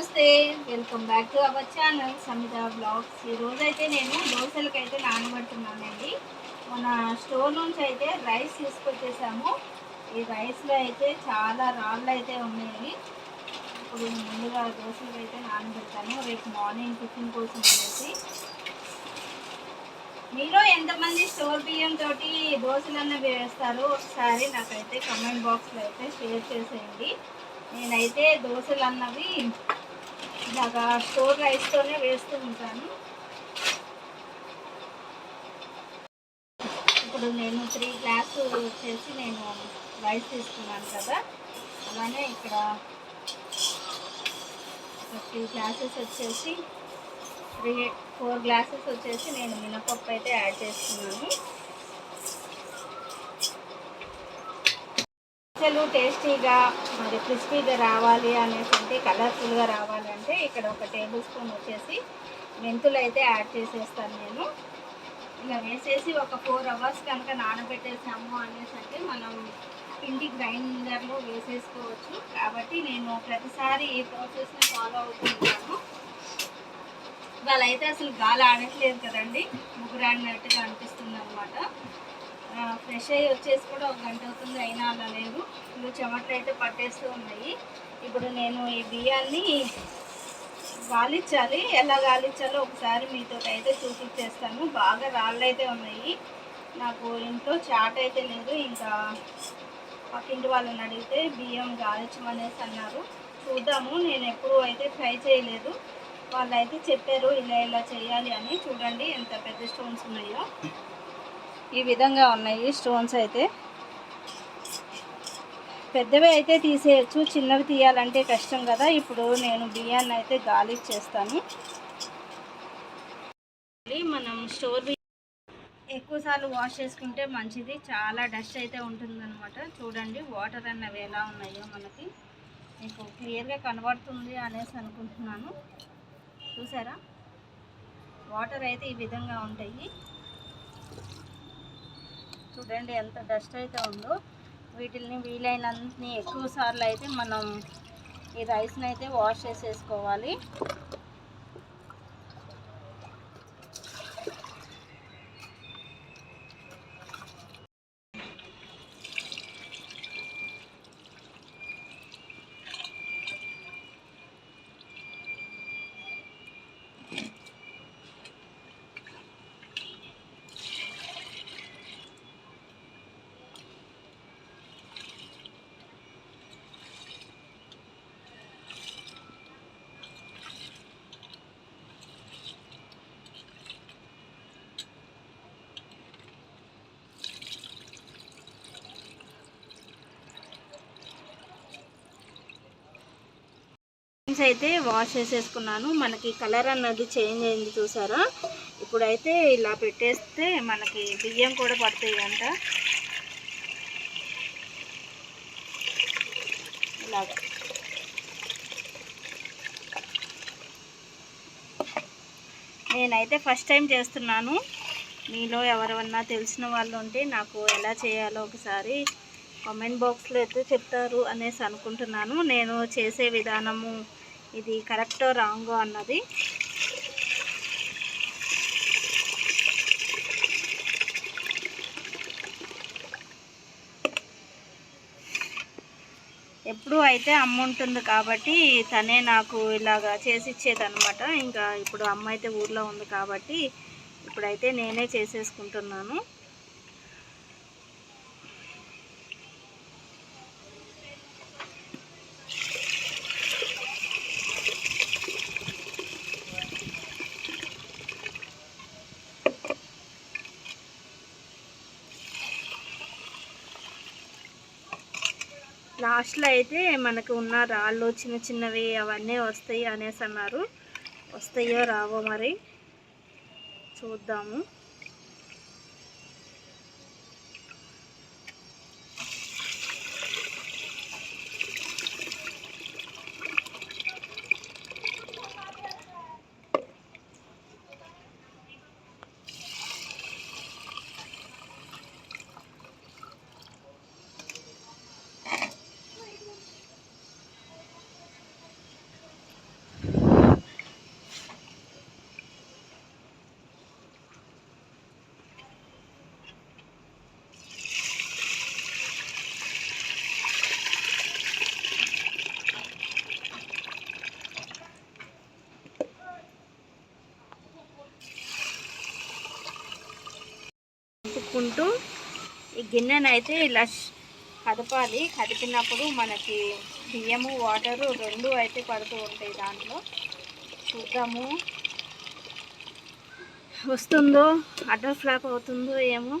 నమస్తే welcome back to our channel Samitha blogs. ఈరోజు అయితే నేను దోశలకి అయితే నానబడుతున్నానండి. మన స్టోర్ నుంచి అయితే రైస్ తీసుకొచ్చేసాము. ఈ రైస్లో అయితే చాలా రాళ్ళు అయితే ఉన్నాయి. ఇప్పుడు ముందుగా దోశలకు అయితే నానబెడతాను. రేపు మార్నింగ్ టిఫిన్ కోసం అనేసి. మీరు ఎంతమంది స్టోర్ బియ్యం తోటి దోశలన్న వేస్తారో? ఒకసారి నాకైతే కమెంట్ బాక్స్లో అయితే షేర్ చేసేయండి. నేనైతే దోశలు అన్నవి ఇలాగా స్టోర్ రైస్తోనే వేస్తూ ఉంటాను. ఇప్పుడు నేను త్రీ గ్లాస్ వచ్చేసి నేను రైస్ తీసుకున్నాను కదా. అలానే ఇక్కడ త్రీ గ్లాసెస్ వచ్చేసి త్రీ ఫోర్ గ్లాసెస్ వచ్చేసి నేను మినపప్పు అయితే యాడ్ చేస్తున్నాను. అసలు టేస్టీగా మరి క్రిస్పీగా రావాలి అనేసి అంటే కలర్ఫుల్గా రావాలంటే ఇక్కడ ఒక టేబుల్ స్పూన్ వచ్చేసి మెంతులు అయితే యాడ్ చేసేస్తాను నేను. ఇలా వేసేసి ఒక ఫోర్ అవర్స్ కనుక నానబెట్టేసాము అనేసి అంటే మనం పిండి గ్రైండర్లో వేసేసుకోవచ్చు. కాబట్టి నేను ప్రతిసారి ఈ ప్రాసెస్ని ఫాలో అవుతున్నాను వాళ్ళైతే అసలు గాలి ఆడట్లేదు కదండి. ముగ్గురు ఆడినట్టుగా అనిపిస్తుంది అనమాట ఫ్రెష్ అయ్యి వచ్చేసి కూడా ఒక గంట అవుతుంది అయినా అలా లేదు. ఇప్పుడు చెమటలు అయితే పట్టేస్తూ ఉన్నాయి. ఇప్పుడు నేను ఈ బియ్యాన్ని గాలించాలి. ఎలా గాలించాలో ఒకసారి మీతో అయితే చూపించేస్తాను. బాగా రాళ్ళు అయితే ఉన్నాయి. నాకు ఇంట్లో చాట్ అయితే లేదు. ఇంకా పక్కింటి వాళ్ళని అడిగితే బియ్యం గాలించమనేసి అన్నారు. చూద్దాము. నేను ఎప్పుడు అయితే ట్రై చేయలేదు. వాళ్ళు అయితే చెప్పారు ఇలా ఇలా చేయాలి అని. చూడండి ఎంత పెద్ద స్టోన్స్ ఉన్నాయో. ఈ విధంగా ఉన్నాయి స్టోన్స్ అయితే. పెద్దవి అయితే తీసేయచ్చు చిన్నవి తీయాలంటే కష్టం కదా. ఇప్పుడు నేను బియ్యాన్ని అయితే గాలి చేస్తాను. మనం స్టోర్ ఎక్కువసార్లు వాష్ చేసుకుంటే మంచిది. చాలా డస్ట్ అయితే ఉంటుందన్నమాట. చూడండి వాటర్ అన్నవి ఎలా ఉన్నాయో మనకి. మీకు క్లియర్గా కనబడుతుంది అనేసి అనుకుంటున్నాను. చూసారా? వాటర్ అయితే ఈ విధంగా ఉంటాయి. చూడండి ఎంత డస్ట్ అయితే ఉందో. వీటిని వీలైనంతని ఎక్కువ సార్లు అయితే మనం ఈ రైస్ని అయితే వాష్ చేసేసుకోవాలి. బీన్స్ అయితే వాష్ చేసేసుకున్నాను. మనకి కలర్ అన్నది చేంజ్ అయింది చూసారా? ఇప్పుడైతే ఇలా పెట్టేస్తే మనకి బియ్యం కూడా పడతాయి అంట ఇలాగా. నేనైతే ఫస్ట్ టైం చేస్తున్నాను. మీలో ఎవరైనా తెలిసిన వాళ్ళు ఉంటే నాకు ఎలా చేయాలో ఒకసారి కామెంట్ బాక్స్లో అయితే చెప్తారు అనేసి అనుకుంటున్నాను. నేను చేసే విధానము ఇది కరెక్టో రాంగో అన్నది. ఎప్పుడు అయితే అమ్మ ఉంటుంది కాబట్టి తనే నాకు ఇలాగా చేసి ఇచ్చేదనమాట ఇంకా ఇప్పుడు అమ్మ అయితే ఊర్లో ఉంది కాబట్టి ఇప్పుడైతే నేనే చేసేసుకుంటున్నాను. లాస్ట్లో అయితే మనకు ఉన్న రాళ్ళు చిన్న చిన్నవి అవన్నీ వస్తాయి అనేసి అన్నారు. వస్తాయో రావో మరి చూద్దాము. కలుపుకుంటూ ఈ గిన్నెనైతే ఇలా కదపాలి. కదిపినప్పుడు మనకి బియ్యము వాటరు రెండు అయితే పడుతూ ఉంటాయి దాంట్లో. చూద్దాము. వస్తుందో? అటర్ ఫ్లాప్ అవుతుందో ఏమో?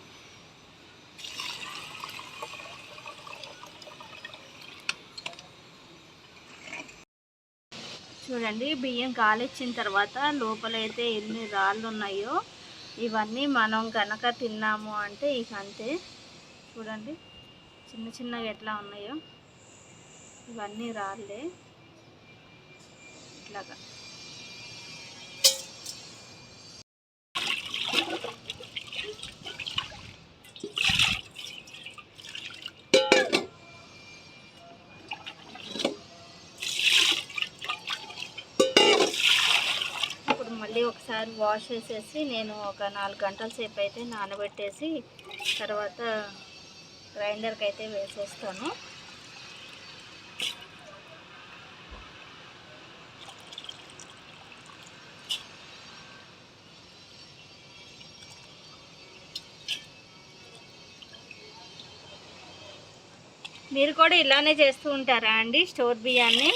చూడండి బియ్యం కాలిచ్చిన తర్వాత లోపలైతే ఎన్ని రాళ్ళు ఉన్నాయో ఇవన్నీ మనం కనుక తిన్నాము అంటే ఇక అంతే. చూడండి చిన్న చిన్నగా ఎట్లా ఉన్నాయో. ఇవన్నీ రాళ్ళే. ఇట్లాగా ఇప్పుడు మళ్ళీ ఒకసారి వాష్ చేసేసి నేను ఒక నాలుగు గంటల సేపు అయితే నానబెట్టేసి తర్వాత గ్రైండర్కి అయితే వేసేస్తాను. మీరు కూడా ఇలానే చేస్తూ ఉంటారా అండి స్టోర్ బియ్యాన్ని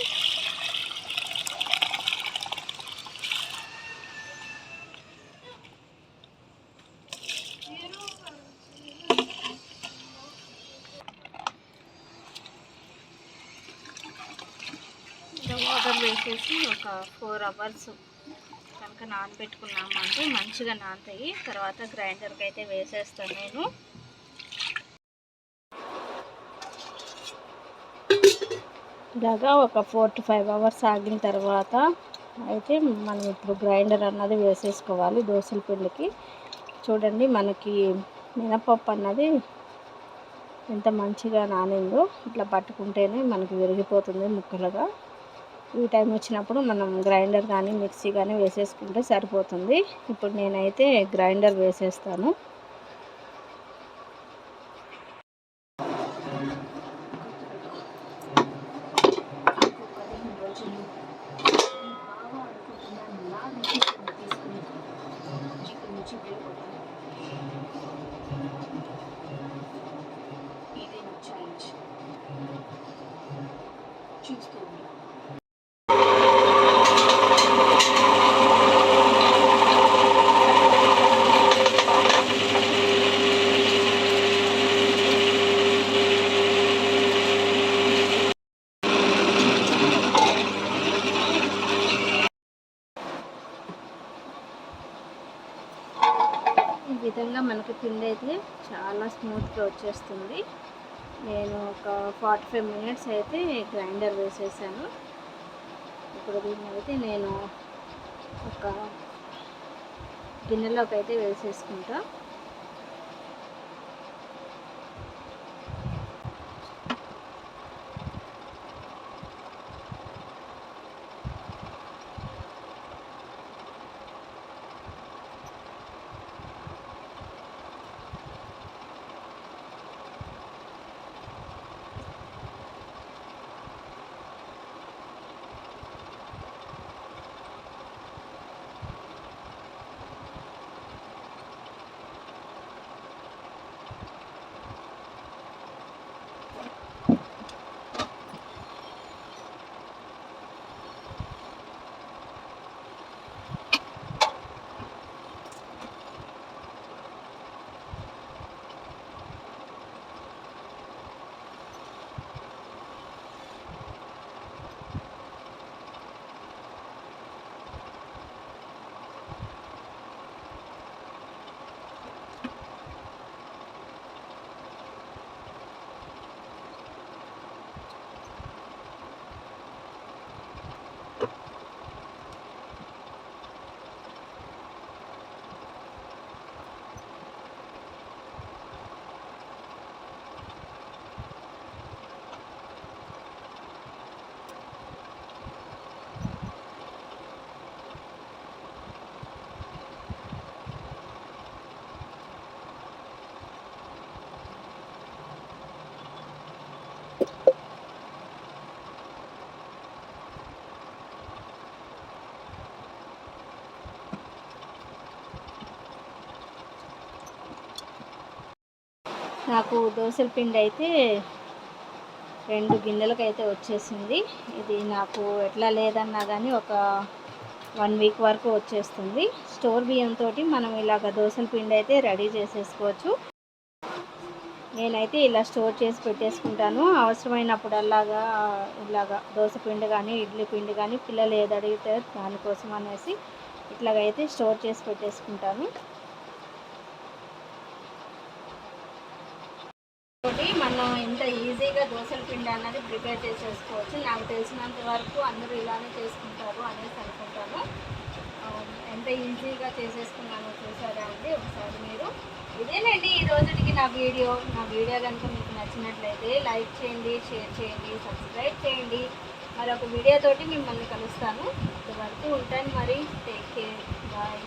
ఇంకా వచ్చేసి ఒక ఫోర్ అవర్స్ కనుక నానబెట్టుకున్నాము అంటే మంచిగా నానతాయి. తర్వాత గ్రైండర్కి అయితే వేసేస్తాను నేను. ఇలాగా ఒక ఫోర్ టు ఫైవ్ అవర్స్ ఆగిన తర్వాత అయితే మనం ఇప్పుడు గ్రైండర్ అన్నది వేసేసుకోవాలి దోశల పిండికి. చూడండి మనకి మినపప్పు అన్నది ఎంత మంచిగా నానిందో ఇట్లా పట్టుకుంటేనే మనకి విరిగిపోతుంది ముక్కలుగా. ఈ టైం వచ్చినప్పుడు మనం గ్రైండర్ కానీ మిక్సీ కానీ వేసేసుకుంటే సరిపోతుంది. ఇప్పుడు నేనైతే గ్రైండర్ వేసేస్తాను. చూస్తూ ఉంటాం ఈ విధంగా మనకి పిండి అయితే చాలా స్మూత్గా వచ్చేస్తుంది. నేను ఒక ఫార్టీ ఫైవ్ మినిట్స్ అయితే గ్రైండర్ వేసేసాను. ఇప్పుడు దీన్ని అయితే నేను ఒక గిన్నెలోకి అయితే వేసేసుకుంటా. నాకు దోశల పిండి అయితే రెండు గిన్నెలకు అయితే వచ్చేసింది. ఇది నాకు ఎట్లా లేదన్నా కానీ ఒక వన్ వీక్ వరకు వచ్చేస్తుంది. స్టోర్ బియ్యంతో మనం ఇలాగ దోశల పిండి అయితే రెడీ చేసేసుకోవచ్చు. నేనైతే ఇలా స్టోర్ చేసి పెట్టేసుకుంటాను. అవసరమైనప్పుడు అలాగా ఇలాగా దోశ పిండి కానీ ఇడ్లీ పిండి కానీ పిల్లలు ఏది అడిగితే దానికోసం అనేసి ఇట్లాగైతే స్టోర్ చేసి పెట్టేసుకుంటాను తోటి మనం ఎంత ఈజీగా దోశల పిండి అన్నది ప్రిపేర్ చేసేసుకోవచ్చు. నాకు తెలిసినంత వరకు అందరూ ఇలానే చేసుకుంటారు అనేసి అనుకుంటాను. ఎంత ఈజీగా చేసేసుకున్నానో చూసారా అండి? ఒకసారి మీరు ఇదేనండి ఈ రోజుకి నా వీడియో. నా వీడియో కనుక మీకు నచ్చినట్లయితే లైక్ చేయండి షేర్ చేయండి సబ్స్క్రైబ్ చేయండి. మరొక వీడియోతోటి మిమ్మల్ని కలుస్తాను. ఇంతవరకు ఉంటాను మరి. Take care. బాయ్.